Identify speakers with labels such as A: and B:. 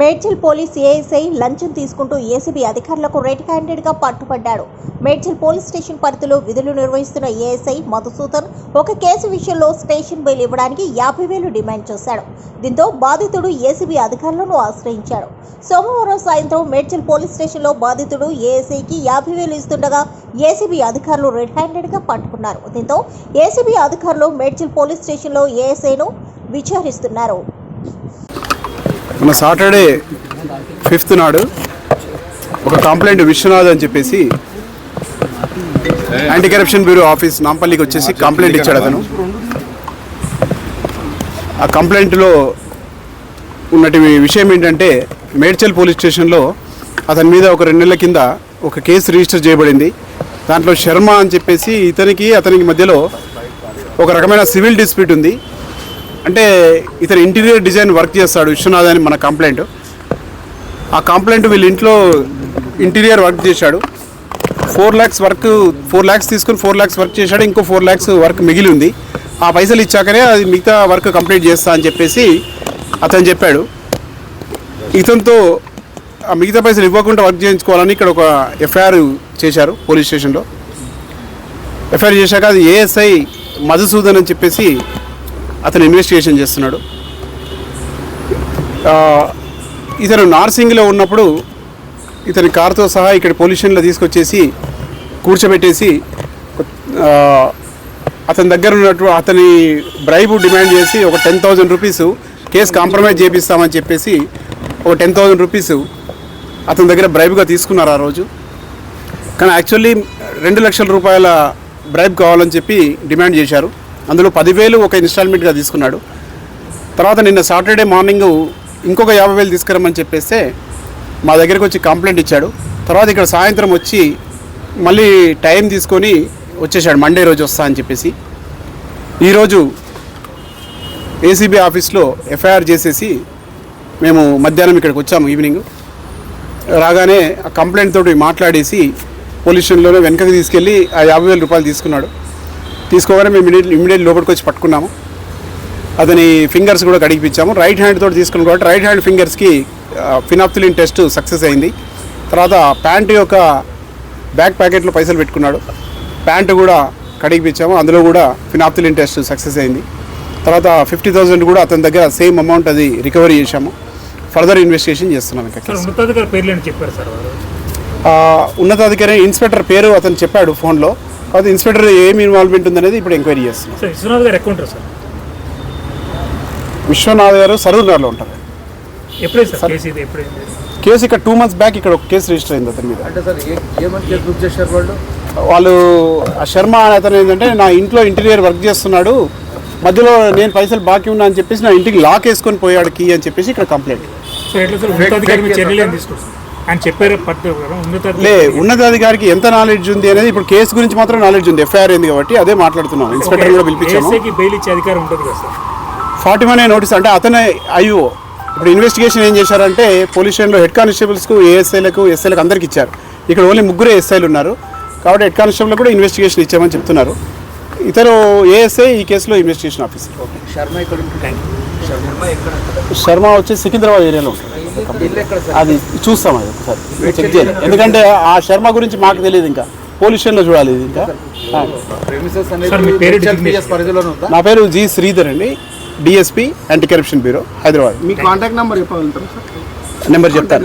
A: Medchal police ASI లంచం తీసుకుంటూ ACB అధికారులకు రెడ్ హ్యాండెడ్గా పట్టుపడ్డాడు పట్టుబడ్డాడు. మేడ్చల్ పోలీస్ స్టేషన్ పరిధిలో విధులు నిర్వహిస్తున్న ఏఎస్ఐ మధుసూదన్ ఒక కేసు విషయంలో స్టేషన్ బెయిల్ ఇవ్వడానికి యాభై వేలు డిమాండ్ చేశాడు. దీంతో బాధితుడు ఏసీబీ అధికారులను ఆశ్రయించాడు. సోమవారం సాయంత్రం మేడ్చల్ పోలీస్ స్టేషన్లో బాధితుడు ఏఎస్ఐకి యాభై వేలు ఇస్తుండగా ఏసీబీ అధికారులు రెడ్ హ్యాండెడ్గా పట్టుకున్నారు. దీంతో ఏసీబీ అధికారులు మేడ్చల్ పోలీస్ స్టేషన్లో ఏఎస్ఐను విచారిస్తున్నారు.
B: మన సాటర్డే ఫిఫ్త్ నాడు ఒక కంప్లైంట్ విశ్వనాథ్ అని చెప్పేసి యాంటీ కరప్షన్ బ్యూరో ఆఫీస్ నాంపల్లికి వచ్చేసి కంప్లైంట్ ఇచ్చాడు అతను. ఆ కంప్లైంట్లో ఉన్నటి విషయం ఏంటంటే మేడ్చల్ పోలీస్ స్టేషన్లో అతని మీద ఒక రెండు నెలల కింద ఒక కేసు రిజిస్టర్ చేయబడింది. దాంట్లో శర్మ అని చెప్పేసి ఇతనికి అతనికి మధ్యలో ఒక రకమైన సివిల్ డిస్ప్యూట్ ఉంది. అంటే ఇతను ఇంటీరియర్ డిజైన్ వర్క్ చేస్తాడు విశ్వనాథ్ అని మన కంప్లైంట్. ఆ కంప్లైంట్ వీళ్ళ ఇంట్లో ఇంటీరియర్ వర్క్ చేశాడు. Four lakhs work four lakhs తీసుకుని ఫోర్ ల్యాక్స్ వర్క్ చేశాడు ఇంకో ఫోర్ ల్యాక్స్ వర్క్ మిగిలి ఉంది. ఆ పైసలు ఇచ్చాకనే అది మిగతా వర్క్ కంప్లీట్ చేస్తా అని చెప్పేసి అతను చెప్పాడు. ఇతనితో ఆ మిగతా పైసలు ఇవ్వకుండా వర్క్ చేయించుకోవాలని ఇక్కడ ఒక ఎఫ్ఐఆర్ చేశారు పోలీస్ స్టేషన్లో. ఎఫ్ఐఆర్ చేశాక అది ఏఎస్ఐ మధుసూదన్ అని చెప్పేసి అతను ఇన్వెస్టిగేషన్ చేస్తున్నాడు. ఇతను నార్సింగ్లో ఉన్నప్పుడు ఇతని కారుతో సహా ఇక్కడ పొల్యూషన్లో తీసుకొచ్చేసి కూర్చోబెట్టేసి అతని దగ్గర ఉన్నట్టు అతని బ్రైబు డిమాండ్ చేసి ఒక ten thousand rupees case compromise చేపిస్తామని చెప్పేసి ఒక టెన్ థౌజండ్ రూపీస్ అతని దగ్గర బ్రైబ్గా తీసుకున్నారు ఆ రోజు. కానీ యాక్చువల్లీ రెండు లక్షల రూపాయల బ్రైబ్ కావాలని చెప్పి డిమాండ్ చేశారు. అందులో పదివేలు ఒక ఇన్స్టాల్మెంట్గా తీసుకున్నాడు. తర్వాత నిన్న సాటర్డే మార్నింగ్ ఇంకొక యాభై వేలు తీసుకురమ్మని చెప్పేస్తే మా దగ్గరికి వచ్చి కంప్లైంట్ ఇచ్చాడు. తర్వాత ఇక్కడ సాయంత్రం వచ్చి మళ్ళీ టైం తీసుకొని వచ్చేసాడు మండే రోజు వస్తా అని చెప్పేసి. ఈరోజు ఏసీబీ ఆఫీస్లో ఎఫ్ఐఆర్ చేసేసి మేము మధ్యాహ్నం ఇక్కడికి వచ్చాము ఈవినింగ్ రాగానే ఆ కంప్లైంట్ తోటి మాట్లాడేసి పోలీస్ స్టేషన్లోనే వెనకకి తీసుకెళ్ళి ఆ యాభై వేల రూపాయలు తీసుకున్నాడు. తీసుకోగానే మేము ఇమీడియట్ ఇమీడియట్ లోపలికి వచ్చి పట్టుకున్నాము. అతని ఫింగర్స్ కూడా కడిగిపించాము రైట్ హ్యాండ్ తోటి తీసుకున్నాం కాబట్టి రైట్ హ్యాండ్ ఫింగర్స్కి ఫినాప్తిలిన్ టెస్ట్ సక్సెస్ అయింది. తర్వాత ప్యాంటు యొక్క బ్యాక్ ప్యాకెట్లో పైసలు పెట్టుకున్నాడు. ప్యాంటు కూడా కడిగిపించాము అందులో కూడా ఫినాప్తిలిన్ టెస్ట్ సక్సెస్ అయింది. తర్వాత ఫిఫ్టీ థౌజండ్ కూడా అతని దగ్గర సేమ్ అమౌంట్ అది రికవరీ చేశాము. ఫర్దర్ ఇన్వెస్టిగేషన్ చేస్తున్నాం ఇంకా
C: ఉన్నతాధికారి
B: ఇన్స్పెక్టర్ పేరు అతను చెప్పాడు ఫోన్లో. అది ఇన్స్పెక్టర్ ఏం ఇన్వాల్వ్మెంట్ ఉందనేది ఇప్పుడు ఎంక్వైరీ చేస్తున్నాం
C: సార్ విశ్వనాథ్ గారు ఎక్కువ ఉంటారు సార్?
B: విశ్వనాథ్ గారు సరూర్ నగర్లో ఉంటారు.
C: సార్ కేసు ఇది? ఎప్పుడైంది
B: కేసు ఇక్కడ టూ మంత్స్ బ్యాక్ ఇక్కడ ఒక కేసు రిజిస్టర్ అయింది అతని మీద.
D: అంటే సార్ ఏ ఏమని కేసు బుక్ చేశారు వాళ్ళు?
B: వాళ్ళు ఆ శర్మ అనే అతను ఏంటంటే నా ఇంట్లో ఇంటీరియర్ వర్క్ చేస్తున్నాడు మధ్యలో నేను పైసలు బాకీ ఉన్నా అని చెప్పేసి నా ఇంటికి లాక్ వేసుకొని పోయాడు కీ అని చెప్పేసి ఇక్కడ కంప్లైంట్
C: సో ఎట్లా సార్? ఉన్నతాధికారి మీ చర్యలు ఏం తీసుకుంటారు ఆయన చెప్పారు పట్టు
B: లే
C: ఉన్నతాధికారి
B: ఉన్నతాధికారికి ఎంత నాలెడ్జ్ ఉంది అనేది ఇప్పుడు కేసు గురించి మాత్రం నాలెడ్జ్ ఉంది. ఎఫ్ఐఆర్ అయింది కాబట్టి అదే మాట్లాడుతున్నాం. ఇన్స్పెక్టర్ కూడా పిలిపించాము.
C: ఏసీకి బెయిల్ ఇచ్చే అధికారం ఉంటుంది కదా సార్?
B: ఫార్టీ వన్ నోటీస్ అంటే అతనే ఐఓ ఇప్పుడు ఇన్వెస్టిగేషన్ ఏం చేశారంటే పోలీస్ స్టేషన్లో హెడ్ కానిస్టేబుల్స్కు ఏఎస్ఐలకు ఎస్ఐలకు అందరికి ఇచ్చారు. ఇక్కడ ఓన్లీ ముగ్గురే ఎస్ఐలు ఉన్నారు. కాబట్టి హెడ్ కానిస్టేబుల్ కూడా ఇన్వెస్టిగేషన్ ఇచ్చామని చెప్తున్నారు. ఇతను ఏఎస్ఐ ఈ కేసులో ఇన్వెస్టిగేషన్ ఆఫీసర్
D: శర్మ ఇక్కడ ఉంటుంది. శర్మ ఎక్కడ?
B: శర్మ వచ్చి సికింద్రాబాద్ ఏరియాలో
D: సార్
B: అది చూస్తాం అది ఒకసారి. చెక్ చేయాలి. ఎందుకంటే ఆ శర్మ గురించి మాకు తెలియదు ఇంకా. పోలీస్ స్టేషన్లో చూడాలి ఇది ఇంకా. నా పేరు జి శ్రీధర్ అండి. DSP anti corruption bureau Hyderabad
E: మీ కాంటాక్ట్ నెంబర్ చెప్పగలుగుతారా సార్?
B: నెంబర్ చెప్తాను.